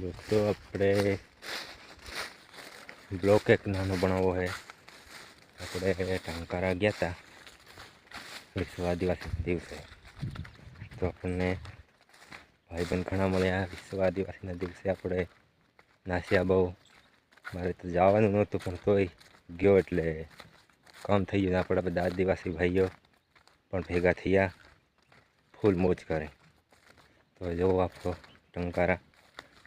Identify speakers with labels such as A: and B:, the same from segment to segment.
A: દોસ્તો આપણે બ્લોક એક નાનો બનાવવો છે. આપણે ટંકારા ગયા હતા વિશ્વ આદિવાસી દિવસે. તો આપણને ભાઈબંધ ઘણા મળ્યા. વિશ્વ આદિવાસીના દિવસે આપણે નાસ્યા બહુ. મારે તો જવાનું નહોતું, પણ તોય ગયો એટલે કામ થઈ ગયું. આપણા બધા આદિવાસી ભાઈઓ પણ ભેગા થયા. ફૂલ મોજ કરે. તો જવો આપણો ટંકારા.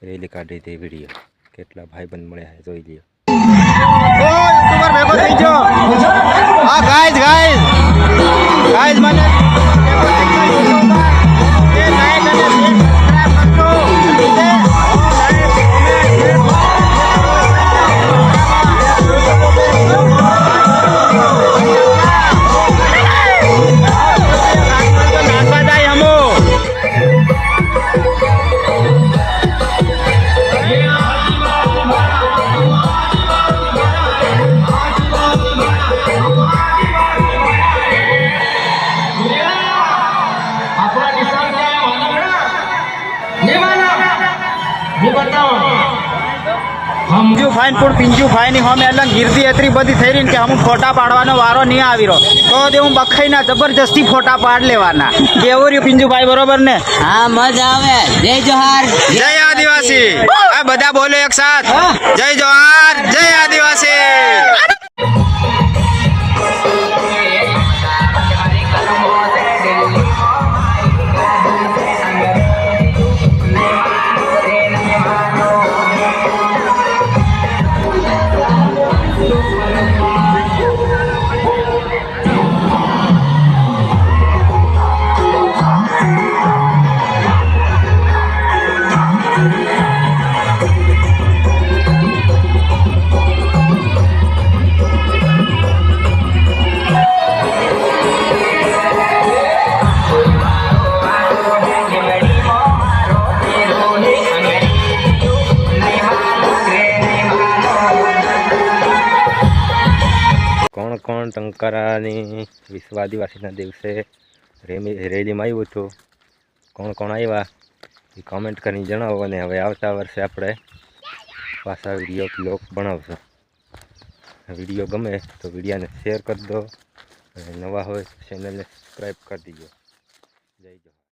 A: રેલી કાઢી હતી વીડિયો કેટલા ભાઈબંધ મળ્યા જોઈ લ્યો.
B: પિંજુ ફાઈન પણ પિંજુ ફાઈન હમ એટલે ગીરદી એટલી બધી થઈ રહી કે હું ફોટા પાડવાનો વારો નહીં આવી રહ્યો. તો તે હું બખાઈના જબરજસ્તી ફોટા પાડ લેવાના. કેવું રહ્યું પિંજુભાઈ બરોબર ને?
C: હા મજા આવે. જય જોહાર.
B: જય આદિવાસી. આ બધા બોલો એક સાથ. જય જોહાર. જય
A: કોણ ટંકારાની વિશ્વ આદિવાસીના દિવસે રેલીમાં આવ્યું હતું. કોણ કોણ આવ્યા? એ કોમેન્ટ કરીને જણાવો અને હવે આવતા વર્ષે આપણે પાછા વીડિયો બ્લોગ બનાવશું. વીડિયો ગમે તો વિડીયોને શેર કરી દો અને નવા હોય ચેનલને સબસ્ક્રાઈબ કરી દીજો.